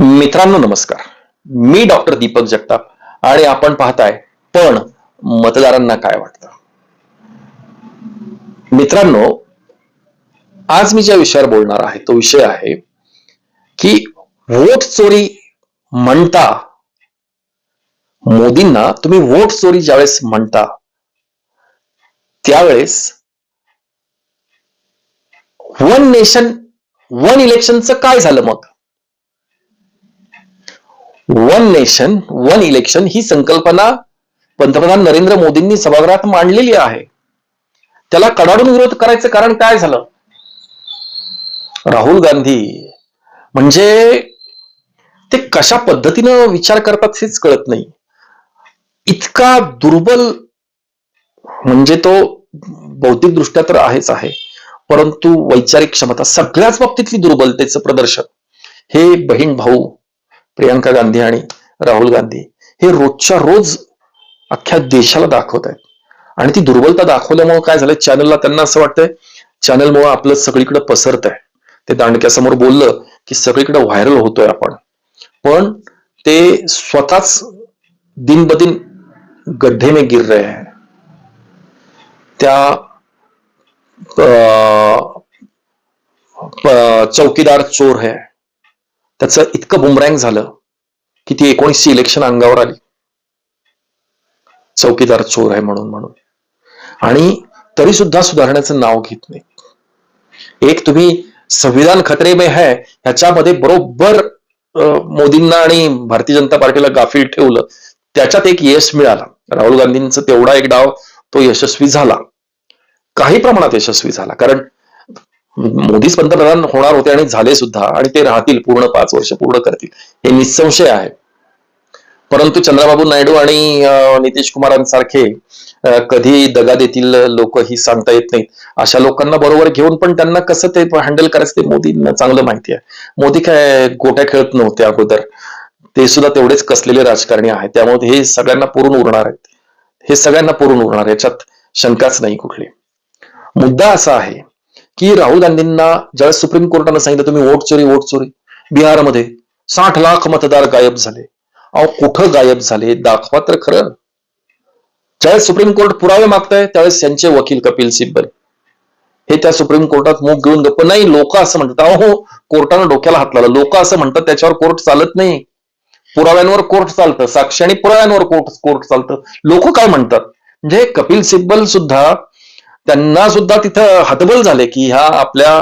मित्रांनो नमस्कार. मी डॉक्टर दीपक जगताप आणि आपण पाहताय पण मतदारांना काय वाटतं? मित्रांनो आज मी ज्या विषयावर बोलणार आहे तो विषय आहे की वोट चोरी म्हणता मोदींना तुम्ही वोट चोरी ज्यावेळेस म्हणता त्यावेळेस वन नेशन वन इलेक्शनचं काय झालं मग? वन नेशन वन इलेक्शन ही संकल्पना पंतप्रधान नरेंद्र मोदींनी सभागृहात मांडलेली आहे. त्याला कडाडून विरोध करायचं कारण काय झालं? राहुल गांधी म्हणजे ते कशा पद्धतीनं विचार करतात हेच कळत नाही. इतका दुर्बल म्हणजे तो बौद्धिक दृष्ट्या तर आहेच आहे परंतु वैचारिक क्षमता सगळ्याच बाबतीतली दुर्बलतेचं प्रदर्शन. हे बहीण भाऊ प्रियंका गांधी आणि राहुल गांधी हे रोजच्या रोज अख्ख्या देशाला दाखवत आहेत. आणि ती दुर्बलता दाखवल्यामुळे काय झालं? चॅनलला त्यांना असं वाटतंय चॅनलमुळे आपलं सगळीकडे पसरत आहे ते दांडक्यासमोर बोललं की सगळीकडे व्हायरल होतोय आपण. पण ते स्वतःच दिन ब दिन गड्ढे में गिर रहे हैं. त्या अं, चौकीदार चोर है. त्याचं इतकं बुमरँग झालं की ती एकोणीसशे इलेक्शन अंगावर आली. चौकीदार चोर आहे म्हणून म्हणून. आणि तरी सुद्धा सुधारण्याचं नाव घेत नाही. एक तुम्ही संविधान खतरे में है ह्याच्यामध्ये बरोबर मोदींना आणि भारतीय जनता पार्टीला गाफील ठेवलं त्याच्यात एक यश मिळाला. राहुल गांधींचं तेवढा एक डाव तो यशस्वी झाला. काही प्रमाणात यशस्वी झाला. कारण मोदीच पंतप्रधान होणार होते आणि झाले सुद्धा आणि ते राहतील पूर्ण पाच वर्ष पूर्ण करतील. हे निसंशय आहे. परंतु चंद्रबाबू नायडू आणि नितीश कुमारांसारखे कधी दगा देतील लोक ही सांगता येत नाहीत. अशा लोकांना बरोबर घेऊन पण त्यांना कसं ते हँडल करायचं ते मोदींना चांगलं माहिती आहे. मोदी काय गोट्या खेळत नव्हते अगोदर. ते सुद्धा तेवढेच कसलेले राजकारणी आहेत. त्यामुळे हे सगळ्यांना पुरून उरणार आहेत. हे सगळ्यांना पुरून उरणार याच्यात शंकाच नाही कुठली. मुद्दा असा आहे की राहुल गांधींना ज्यावेळेस सुप्रीम कोर्टानं सांगितलं तुम्ही वोट चोरी वोट चोरी. बिहारमध्ये साठ लाख मतदार गायब झाले. अहो कुठं गायब झाले? दाखवा तर खरं. ज्यावेळेस सुप्रीम कोर्ट पुरावे मागताय त्यावेळेस त्यांचे वकील कपिल सिब्बल. हे त्या सुप्रीम कोर्टात मूग घेऊन गप्प नाही. लोक असं म्हणतात अहो हो कोर्टानं डोक्याला हात लावला. लोक असं म्हणतात त्याच्यावर कोर्ट चालत नाही. पुराव्यांवर कोर्ट चालतं. साक्षी आणि पुराव्यांवर कोर्ट कोर्ट चालतं. लोक काय म्हणतात? म्हणजे कपिल सिब्बल सुद्धा त्यांना सुद्धा तिथं हतबल झाले की ह्या आपल्या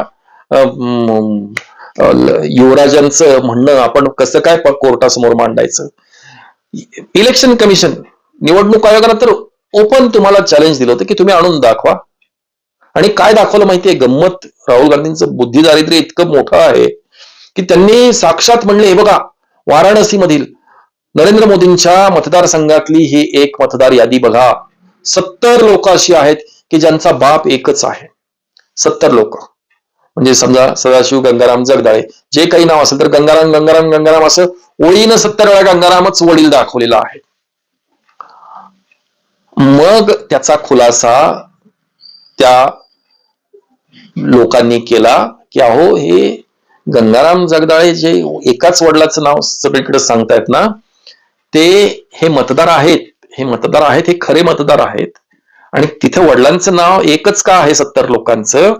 युवराजांचं म्हणणं आपण कसं काय कोर्टासमोर मांडायचं? इलेक्शन कमिशन निवडणूक आयोगानं तर ओपन तुम्हाला चॅलेंज दिलं होतं की तुम्ही आणून दाखवा. आणि काय दाखवलं माहितीये? गंमत. राहुल गांधींचं बुद्धी दारिद्र्य इतकं मोठं आहे की त्यांनी साक्षात म्हणले हे बघा वाराणसी मधील नरेंद्र मोदींच्या मतदारसंघातली ही एक मतदार यादी बघा. सत्तर लोक अशी आहेत की ज्यांचा बाप एकच आहे. सत्तर लोक. म्हणजे समजा सदाशिव गंगाराम जगदाळे. जे काही नाव असेल तर गंगाराम गंगाराम गंगाराम असं ओळीनं सत्तर वेळा गंगारामच वडील दाखवलेला आहे. मग त्याचा खुलासा त्या लोकांनी केला की अहो हे गंगाराम जगदाळे जे एकाच वडिलाचं नाव सगळीकडे सांगतायत ना ते हे मतदार आहेत. हे मतदार आहेत हे खरे मतदार आहेत. आणि तिथे वडिलांचं नाव एकच का आहे सत्तर लोकांचं?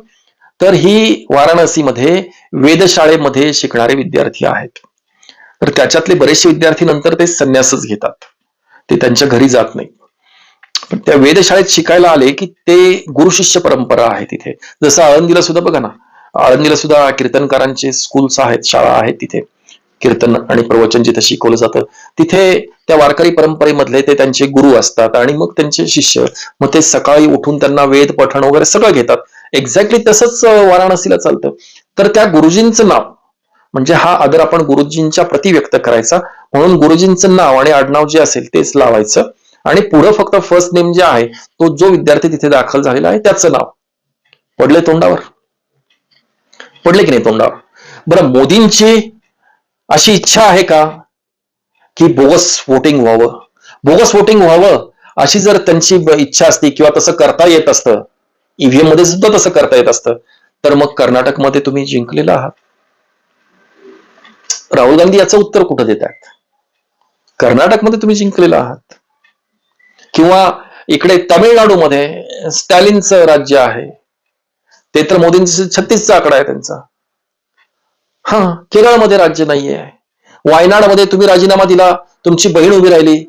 तर ही वाराणसीमध्ये वेधशाळेमध्ये शिकणारे विद्यार्थी आहेत. तर त्याच्यातले बरेचसे विद्यार्थी नंतर ते संन्यासच घेतात. ते त्यांच्या घरी जात नाही. पण त्या वेधशाळेत शिकायला आले की ते गुरु शिष्य परंपरा आहे तिथे. जसं आळंदीला सुद्धा बघा ना. आळंदीला सुद्धा कीर्तनकारांचे स्कूल्स आहेत शाळा आहेत तिथे. कीर्तन आणि प्रवचन जिथे शिकवलं जातं तिथे त्या वारकरी परंपरेमधले ते त्यांचे गुरु असतात आणि मग त्यांचे शिष्य मग ते सकाळी उठून त्यांना वेद पठण वगैरे सगळं घेतात. एक्झॅक्टली तसंच वाराणसीला चालतं. तर त्या गुरुजींचं नाव म्हणजे हा आदर आपण गुरुजींच्या प्रती व्यक्त करायचा. म्हणून गुरुजींचं नाव आणि आडनाव जे असेल तेच लावायचं. आणि पुढं फक्त फर्स्ट नेम जे आहे तो जो विद्यार्थी तिथे दाखल झालेला आहे त्याचं नाव. पडले तोंडावर? पडले की नाही तोंडावर? बरं मोदींची अशी इच्छा आहे का? की बोगस वोटिंग व्हावं. बोगस वोटिंग व्हावं अशी जर त्यांची इच्छा असती किंवा तसं करता येत असतं ईव्हीएममध्ये सुद्धा तसं करता येत असतं तर मग कर्नाटकमध्ये तुम्ही जिंकलेला आहात. राहुल गांधी याचं उत्तर कुठं देतात कर्नाटकमध्ये तुम्ही जिंकलेला आहात. किंवा इकडे तामिळनाडूमध्ये स्टॅलिनचं राज्य आहे. ते तर मोदींचे छत्तीसचा आकडा आहे त्यांचा. हा केरळमध्ये राज्य नाहीये. वायनाडमध्ये तुम्ही राजीनामा दिला तुमची बहीण उभी राहिली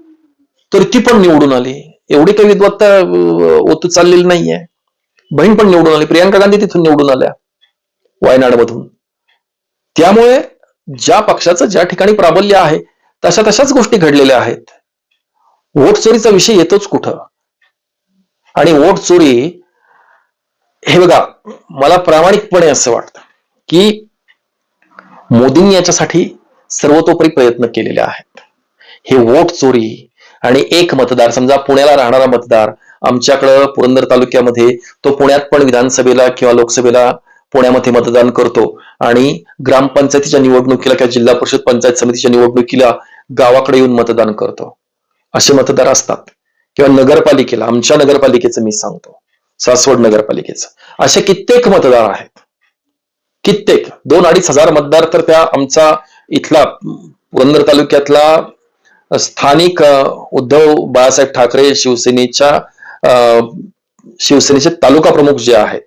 तर ती पण निवडून आली. एवढी काही विद्वत्ता अं, ओतू चाललेली नाहीये. बहीण पण निवडून आली प्रियांका गांधी तिथून निवडून आल्या वायनाडमधून. त्यामुळे ज्या पक्षाचं ज्या ठिकाणी प्राबल्य आहे तशा तशाच गोष्टी घडलेल्या आहेत. वोट चोरीचा विषय येतोच कुठं? आणि वोट चोरी हे बघा मला प्रामाणिकपणे असं वाटतं की मोदींनी याच्यासाठी सर्वतोपरी प्रयत्न केलेले आहेत. हे वोट चोरी आणि एक मतदार समजा पुण्याला राहणारा मतदार आमच्याकडं पुरंदर तालुक्यामध्ये तो पुण्यात पण विधानसभेला किंवा लोकसभेला पुण्यामध्ये मतदान करतो आणि ग्रामपंचायतीच्या निवडणुकीला किंवा जिल्हा परिषद पंचायत समितीच्या निवडणुकीला गावाकडे येऊन मतदान करतो. असे मतदार असतात. किंवा नगरपालिकेला आमच्या नगरपालिकेचं मी सांगतो. सासवड नगरपालिकेचं. असे कित्येक मतदार आहेत. कित्येक दोन अडीच हजार मतदार तर त्या आमचा इथला पुरंदर तालुक्यातला स्थानिक उद्धव बाळासाहेब ठाकरे शिवसेनेच्या शिवसेनेचे तालुका प्रमुख जे आहेत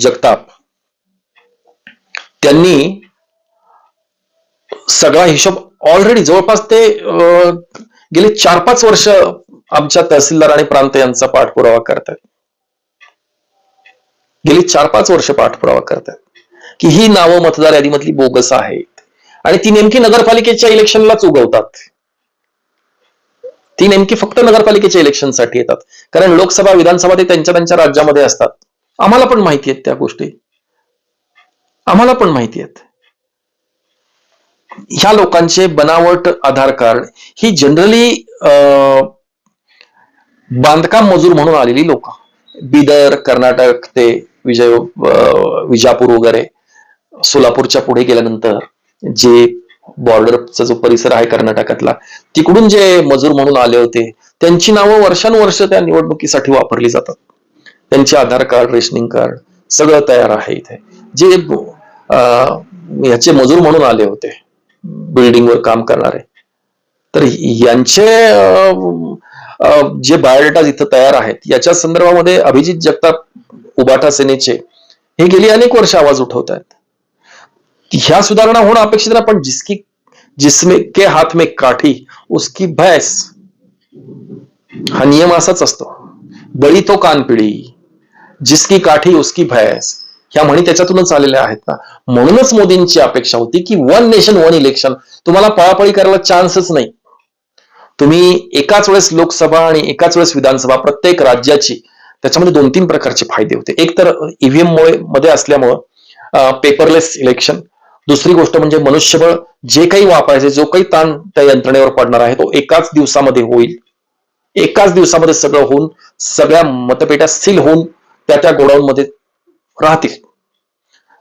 जगताप त्यांनी सगळा हिशोब ऑलरेडी जवळपास ते गेले चार पाच वर्ष आमच्या तहसीलदार आणि प्रांत यांचा पाठपुरावा करतात गेली चार पाच वर्ष पाठपुरावा करतात. की ही नावं मतदार यादीमधली बोगस आहेत. आणि ती नेमकी नगरपालिकेच्या इलेक्शनलाच उगवतात. ती नेमकी फक्त नगरपालिकेच्या इलेक्शनसाठी येतात. कारण लोकसभा विधानसभा ते त्यांच्या त्यांच्या राज्यामध्ये असतात. आम्हाला पण माहिती आहेत त्या गोष्टी. आम्हाला पण माहिती आहेत. ह्या लोकांचे बनावट आधार कार्ड ही जनरली बांधकाम मजूर म्हणून आलेली लोक. बिदर कर्नाटक ते विजय विजापूर वगैरे सोलापूरच्या पुढे गेल्यानंतर जे बॉर्डरचा जो परिसर आहे कर्नाटकातला तिकडून जे मजूर म्हणून आले होते त्यांची नावं वर्षानुवर्ष त्या निवडणुकीसाठी वापरली जातात. त्यांचे आधार कार्ड रेशनिंग कार्ड सगळं तयार आहे इथे. जे ह्याचे मजूर म्हणून आले होते बिल्डिंगवर काम करणारे. तर यांचे जे बायोडेटा इथं तयार आहेत याच्या संदर्भामध्ये अभिजित जगताप उबाटा सेनेचे हे गेली अनेक वर्ष आवाज उठवत आहेत ह्या सुधारणा होणं अपेक्षित ना पण जिसकी जिसमे के हात में काठी उसकी भैंस हा नियम असाच असतो. बळी तो कानपिळी जिसकी काठी उसकी भैंस ह्या म्हणी त्याच्यातूनच आलेल्या आहेत ना. म्हणूनच मोदींची अपेक्षा होती की वन नेशन वन इलेक्शन तुम्हाला पळापळी करायला चान्सच नाही. तुम्ही एकाच वेळेस लोकसभा आणि एकाच वेळेस विधानसभा प्रत्येक राज्याची त्याच्यामध्ये दोन तीन प्रकारचे फायदे होते. एक तर ईव्हीएम मुळे मध्ये असल्यामुळं पेपरलेस इलेक्शन दुसरी गोष्ट म्हणजे मनुष्यबळ जे काही वापरायचे जो काही ताण त्या यंत्रणेवर पडणार आहे तो एकाच दिवसामध्ये होईल. एकाच दिवसामध्ये सगळं होऊन सगळ्या मतपेट्या सील होऊन त्या त्या गोडाऊनमध्ये राहतील.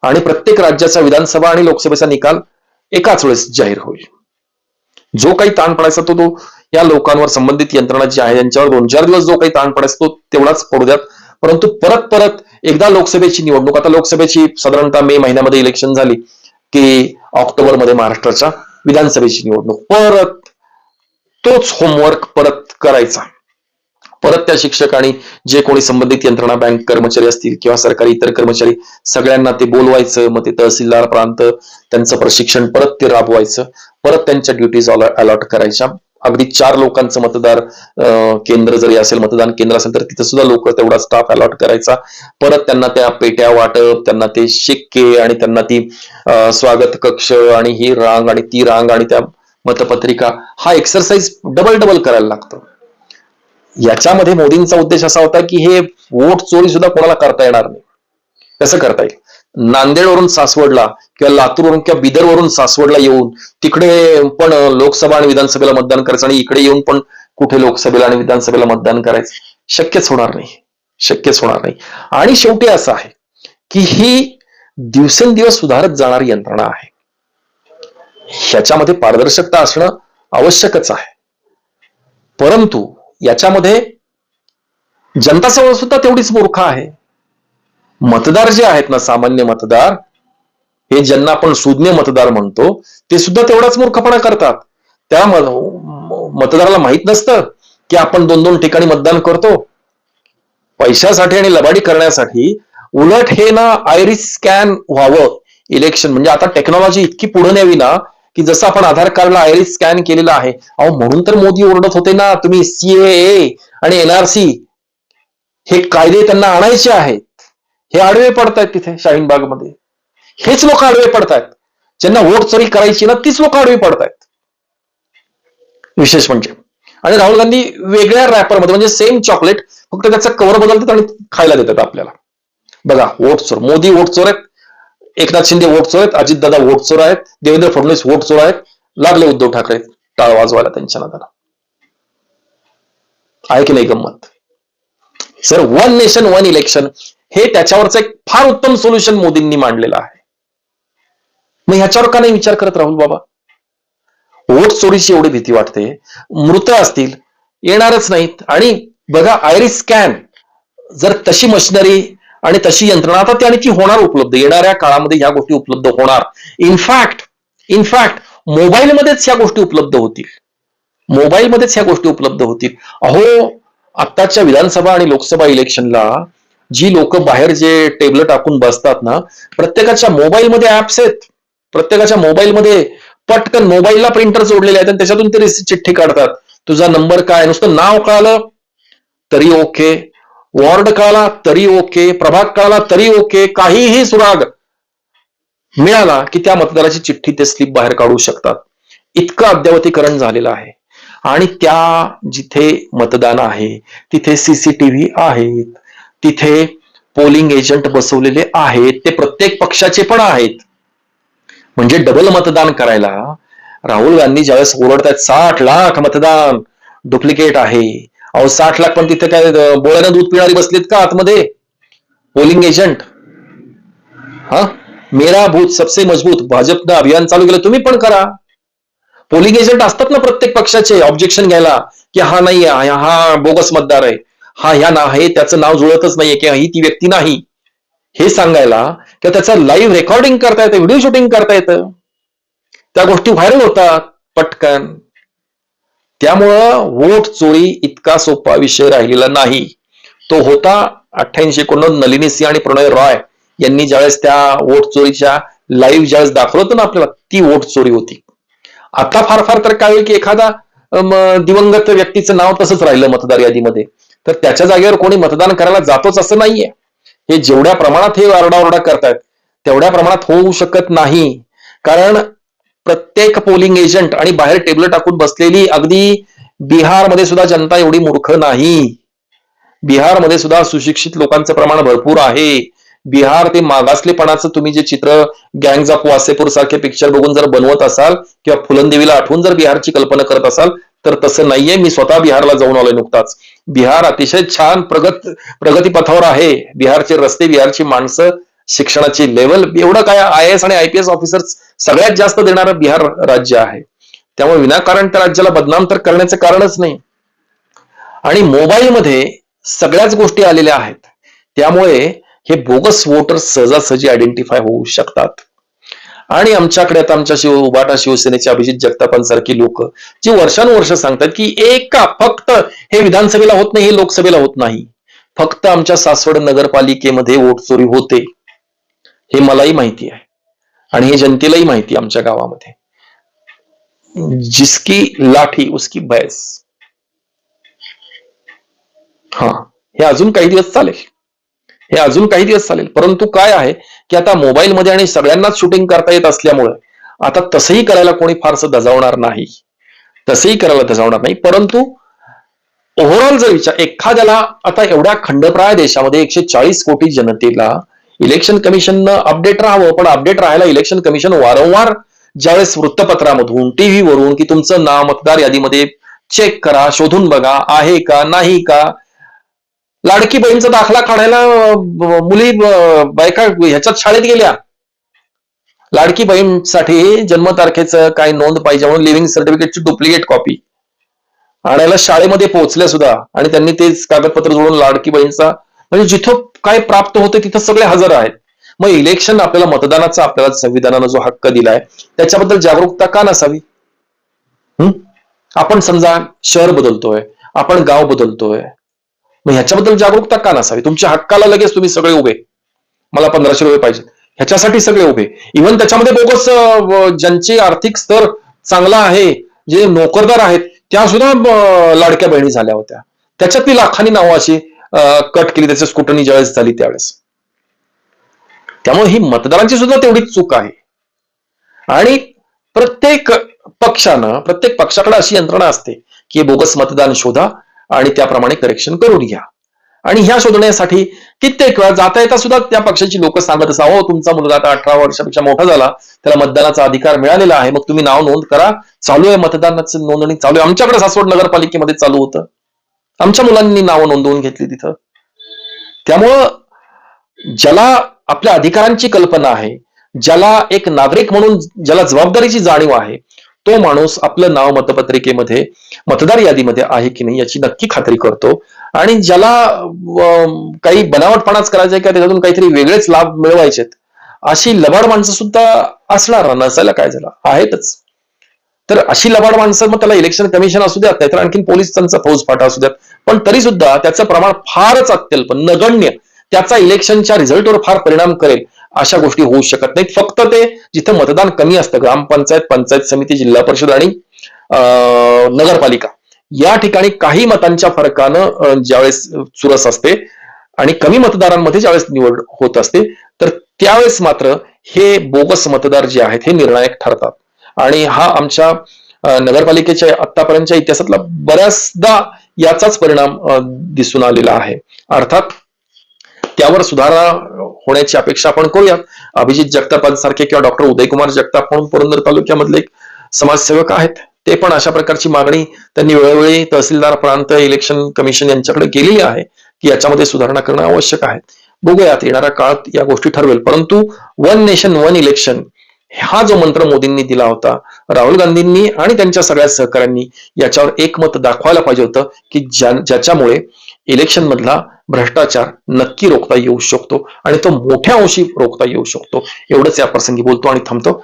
आणि प्रत्येक राज्याचा विधानसभा आणि लोकसभेचा निकाल एकाच वेळेस जाहीर होईल. जो काही ताण पडायचा तो तो या लोकांवर संबंधित यंत्रणा जी आहे यांच्यावर दोन चार दिवस जो काही ताण पडायचा तो तेवढाच पडू द्यात. परंतु परत परत एकदा लोकसभेची निवडणूक आता लोकसभेची साधारणतः मे महिन्यामध्ये इलेक्शन झाली की ऑक्टोबरमध्ये महाराष्ट्राच्या विधानसभेची निवडणूक. परत तोच होमवर्क परत करायचा. परत त्या शिक्षकांनी जे कोणी संबंधित यंत्रणा बँक कर्मचारी असतील किंवा सरकारी इतर कर्मचारी सगळ्यांना ते बोलवायचं मग ते तहसीलदार प्रांत त्यांचं प्रशिक्षण परत ते राबवायचं परत त्यांच्या ड्युटीज अलॉट करायच्या. अगदी चार लोकांचं मतदार केंद्र जरी असेल मतदान केंद्र असेल तर तिथे सुद्धा लोक तेवढा स्टाफ अलॉट करायचा. परत त्यांना त्या पेट्या वाटप त्यांना ते शिक्के आणि त्यांना ती स्वागत कक्ष आणि ही रांग आणि ती रांग आणि त्या मतपत्रिका हा एक्सरसाइज डबल डबल करायला लागतो. याच्यामध्ये मोदींचा उद्देश असा होता की हे वोट चोरी सुद्धा कोणाला करता येणार नाही. कसं करता येईल? नांदेडवरून सासवडला किंवा लातूरवरून किंवा बिदरवरून सासवडला येऊन तिकडे पण लोकसभा आणि विधानसभेला मतदान करायचं आणि इकडे येऊन पण कुठे लोकसभेला आणि विधानसभेला मतदान करायचं शक्यच होणार नाही. शक्यच होणार नाही. आणि शेवटी असं आहे की ही दिवसेंदिवस सुधारत जाणारी यंत्रणा आहे. ह्याच्यामध्ये पारदर्शकता असणं आवश्यकच आहे. परंतु याच्यामध्ये जनता सुद्धा तेवढीच मूर्ख आहे. मतदार जे आहेत ना सामान्य मतदार हे ज्यांना आपण सुज्ञ मतदार म्हणतो ते सुद्धा तेवढाच मूर्खपणा करतात. त्या मतदाराला माहीत नसतं की आपण दोन दोन ठिकाणी मतदान करतो. पैशासाठी आणि लबाडी करण्यासाठी उलट हे ना आयरिस स्कॅन व्हावं. इलेक्शन म्हणजे आता टेक्नॉलॉजी इतकी पुढे न्यावी ना की जसं आपण आधार कार्डला आयरिस स्कॅन केलेलं आहे. अहो म्हणून तर मोदी ओरडत होते ना तुम्ही सीएए आणि एनआरसी हे कायदे त्यांना आणायचे आहेत. हे आडवे पडतायत तिथे शाहीन बागमध्ये. हेच लोक आडवे पडतायत. ज्यांना वोट चोरी करायची ना तीच लोक आडवी पडतायत. विशेष म्हणजे. आणि राहुल गांधी वेगळ्या रॅपरमध्ये म्हणजे सेम चॉकलेट फक्त त्याचा कव्हर बदलतात आणि खायला देतात आपल्याला. बघा वोट चोर. मोदी वोट चोर आहेत. एकनाथ शिंदे वोट चोर आहेत. अजितदादा वोट चोर आहेत. देवेंद्र फडणवीस वोट चोर आहेत. लागले उद्धव ठाकरे. टाळ वाजवायला त्यांच्या नादाला. आहे की नाही गंमत? Sir one nation one election हे त्याच्यावरचं एक फार उत्तम सोल्युशन मोदींनी मांडलेलं आहे. मग ह्याच्यावर का नाही विचार करत राहुल बाबा? वोट चोरीची एवढी भीती वाटते. मृत असतील येणारच नाहीत. आणि बघा आयरिस स्कॅन जर तशी मशिनरी आणि तशी यंत्रणा आता ती आणि ती होणार उपलब्ध. येणाऱ्या काळामध्ये ह्या गोष्टी उपलब्ध होणार. इनफॅक्ट इनफॅक्ट मोबाईलमध्येच ह्या गोष्टी उपलब्ध होतील. मोबाईलमध्येच ह्या गोष्टी उपलब्ध होतील. अहो आत्ताच्या विधानसभा आणि लोकसभा इलेक्शनला जी लोक बाहेर जे टेबल टाकून बसतात ना प्रत्येकाच्या मोबाईलमध्ये ऍप्स आहेत. प्रत्येकाच्या मोबाईलमध्ये पटकन मोबाईलला प्रिंटर जोडलेले आहेत आणि त्याच्यातून ते चिठ्ठी काढतात. तुझा नंबर काय नुसतं नाव कळालं तरी ओके वॉर्ड कळाला तरी ओके प्रभाग कळाला तरी ओके काहीही सुराग मिळाला की त्या मतदाराची चिठ्ठी ते स्लिप बाहेर काढू शकतात. इतकं अद्यावतीकरण झालेलं आहे. आणि त्या जिथे मतदान आहे तिथे सीसीटीव्ही आहेत. तिथे पोलिंग एजंट बसवलेले आहेत. ते प्रत्येक पक्षाचे पण आहेत. म्हणजे डबल मतदान करायला राहुल गांधी ज्यावेळेस ओरडतायत साठ लाख मतदान डुप्लिकेट आहे. अहो साठ लाख पण तिथे काय बोळ्यानं दूध पिणारी बसलीत का आतमध्ये? पोलिंग एजंट हा? मेरा भूत सबसे मजबूत. भाजपनं अभियान चालू केलं तुम्ही पण करा. पोलिंग एजंट असतात ना प्रत्येक पक्षाचे ऑब्जेक्शन घ्यायला की हा नाही आहे, हा बोगस मतदार आहे. हा ह्या ना आहे त्याचं नाव जुळतच नाहीये किंवा ही ती व्यक्ती नाही. हे सांगायला किंवा त्याचं लाईव्ह रेकॉर्डिंग करता येतं व्हिडिओ शूटिंग करता येतं. त्या गोष्टी व्हायरल होतात पटकन. त्यामुळं वोट चोरी इतका सोपा विषय राहिलेला नाही. तो होता अठ्ठ्याऐंशी एकोणनव्वद नलिनी सिंह आणि प्रणय रॉय यांनी ज्यावेळेस त्या वोट चोरीच्या लाईव्ह ज्यावेळेस दाखवलं होतं ना आपल्याला ती वोट चोरी होती. आता फार फार तर काय होईल की एखादा दिवंगत व्यक्तीचं नाव तसंच राहिलं मतदार यादीमध्ये. तर त्याच्या जागेवर कोणी मतदान करायला जातोच असं नाहीये. हे जेवढ्या प्रमाणात हे आरडाओरडा करतायत तेवढ्या प्रमाणात होऊ शकत नाही. कारण प्रत्येक पोलिंग एजंट आणि बाहेर टेबल टाकून बसलेली अगदी बिहारमध्ये सुद्धा जनता एवढी मूर्ख नाही. बिहारमध्ये सुद्धा सुशिक्षित लोकांचं प्रमाण भरपूर आहे. बिहार ते मागासलेपणाचं तुम्ही जे चित्र गँग्स ऑफ वासेपूर सारखे पिक्चर बघून जर बनवत असाल किंवा फुलंदेवीला आठवून जर बिहारची कल्पना करत असाल तर तसं नाहीये. मी स्वतः बिहारला जाऊन आलोय नुकताच. बिहार अतिशय छान प्रगत प्रगतीपथावर आहे. बिहारचे रस्ते बिहारची माणसं शिक्षणाची लेवल एवढं काय आय एस आणि आय पी एस ऑफिसर्स सगळ्यात जास्त देणारं बिहार राज्य आहे. त्यामुळे विनाकारण त्या राज्याला बदनाम तर करण्याचं कारणच नाही. आणि मोबाईलमध्ये सगळ्याच गोष्टी आलेल्या आहेत. त्यामुळे हे बोगस वोटर सहजासहजी आयडेंटिफाय होऊ शकतात. आणि आमच्याकडे आता आमच्या शिव उबाटा शिवसेनेचे अभिजित जगतापांसारखी लोक जी वर्षानुवर्ष सांगतात की एका फक्त हे विधानसभेला होत नाही हे लोकसभेला होत नाही. फक्त आमच्या सासवड नगरपालिकेमध्ये वोट चोरी होते. हे मलाही माहिती आहे. आणि हे जनतेलाही माहिती आहे आमच्या गावामध्ये. जिसकी लाठी उसकी बैस. हा. हे अजून काही दिवस चालेल. हे अजून काही दिवस चालेल. परंतु काय आहे की आता मोबाईलमध्ये आणि सगळ्यांनाच शूटिंग करता येत असल्यामुळे आता तसंही करायला कोणी फारसं धजावणार नाही. तसंही करायला धजावणार नाही. परंतु ओव्हरऑल जर विचार एखाद्याला आता एवढ्या खंडप्राय देशामध्ये एकशे चाळीस कोटी जनतेला इलेक्शन कमिशननं अपडेट राहावं पण अपडेट राहायला इलेक्शन कमिशन वारंवार ज्यावेळेस वृत्तपत्रामधून टीव्ही वरून की तुमचं नाव मतदार यादीमध्ये चेक करा शोधून बघा आहे का नाही का लाडकी बहीणचा दाखला काढायला मुली बायका ह्याच्यात शाळेत गेल्या. लाडकी बहीणसाठी जन्मतारखेचं काय नोंद पाहिजे म्हणून लिव्हिंग सर्टिफिकेटची डुप्लिकेट कॉपी आणायला शाळेमध्ये पोहोचल्या सुद्धा. आणि त्यांनी तेच कागदपत्र जोडून लाडकी बहीणचा म्हणजे जिथं काय प्राप्त होते तिथं सगळे हजर आहेत. मग इलेक्शन आपल्याला मतदानाचा आपल्याला संविधानानं जो हक्क दिलाय त्याच्याबद्दल जागरूकता का नसावी? आपण समजा शहर बदलतोय आपण गाव बदलतोय मग ह्याच्याबद्दल जागरूकता का नसावी? तुमच्या हक्काला लगेच तुम्ही सगळे उभे. मला पंधराशे रुपये पाहिजे ह्याच्यासाठी सगळे उभे. इव्हन त्याच्यामध्ये बोगस ज्यांचे आर्थिक स्तर चांगला आहे जे नोकरदार आहेत त्या सुद्धा लाडक्या बहिणी झाल्या होत्या. त्याच्यातली लाखांनी नावं अशी कट केली. त्याच्या स्कुटनी ज्यावेळेस झाली त्यावेळेस. त्यामुळे ही मतदारांची सुद्धा तेवढीच चूक आहे. आणि प्रत्येक पक्षानं प्रत्येक पक्षाकडे अशी यंत्रणा असते की बोगस मतदान शोधा आणि त्याप्रमाणे करेक्शन करून घ्या. आणि ह्या शोधण्यासाठी कित्येक वेळा जाता येता सुद्धा त्या पक्षाची लोक सांगत असा हो तुमचा मुलगा आता अठरा वर्षापेक्षा मोठा झाला त्याला मतदानाचा अधिकार मिळालेला आहे मग तुम्ही नाव नोंद करा. चालू आहे मतदानाची नोंदणी चालू आहे. आमच्याकडे सासवड नगरपालिकेमध्ये चालू होतं. आमच्या मुलांनी नावं नोंदवून घेतली तिथं. त्यामुळं ज्याला आपल्या अधिकारांची कल्पना आहे ज्याला एक नागरिक म्हणून ज्याला जबाबदारीची जाणीव आहे तो माणूस आपलं नाव मतपत्रिकेमध्ये मतदार यादीमध्ये आहे की नाही याची नक्की खात्री करतो. आणि ज्याला काही बनावटपणाच करायचा किंवा त्याच्यातून काहीतरी वेगळेच लाभ मिळवायचेत अशी लबाड माणसं सुद्धा असणार नसायला काय झालं? आहेतच. तर अशी लबाड माणसं मग त्याला इलेक्शन कमिशन असू द्यात नाहीतर आणखीन पोलिसांचा फौजफाटा असू द्यात. पण तरी सुद्धा त्याचं प्रमाण फारच अत्यल्प नगण्य. त्याचा इलेक्शनच्या रिझल्टवर फार परिणाम करेल अशा गोष्टी होऊ शकत नाहीत. फक्त ते जिथं मतदान कमी असतं ग्रामपंचायत पंचायत समिती जिल्हा परिषद आणि अं, नगरपालिका. या ठिकाणी काही मतांच्या फरकानं ज्यावेळेस चुरस असते आणि कमी मतदारांमध्ये ज्यावेळेस निवड होत असते तर त्यावेळेस मात्र हे बोगस मतदार जे आहेत हे निर्णायक ठरतात. आणि हा आमच्या नगरपालिकेच्या आतापर्यंतच्या इतिहासातला बऱ्याचदा याचाच परिणाम दिसून आलेला आहे. अर्थात त्यावर सुधारणा होण्याची अपेक्षा आपण करूयात. अभिजित जगतापांसारखे किंवा डॉक्टर उदयकुमार जगताप म्हणून पुरंदर तालुक्यामधले एक समाजसेवक आहेत. ते पण अशा प्रकारची मागणी त्यांनी वेळोवेळी तहसीलदार प्रांत इलेक्शन कमिशन यांच्याकडे केलेली आहे की याच्यामध्ये सुधारणा करणं आवश्यक आहे. बघूयात येणाऱ्या काळात या गोष्टी ठरवेल. परंतु वन नेशन वन इलेक्शन हा जो मंत्र मोदींनी दिला होता राहुल गांधींनी आणि त्यांच्या सगळ्या सहकाऱ्यांनी याच्यावर एकमत दाखवायला पाहिजे होतं की ज्या- ज्याच्यामुळे इलेक्शन मधला भ्रष्टाचार नक्की रोखता येऊ शकतो आणि तो मोठ्या अंशी रोखता येऊ शकतो. एवढंच या प्रसंगी बोलतो आणि थांबतो.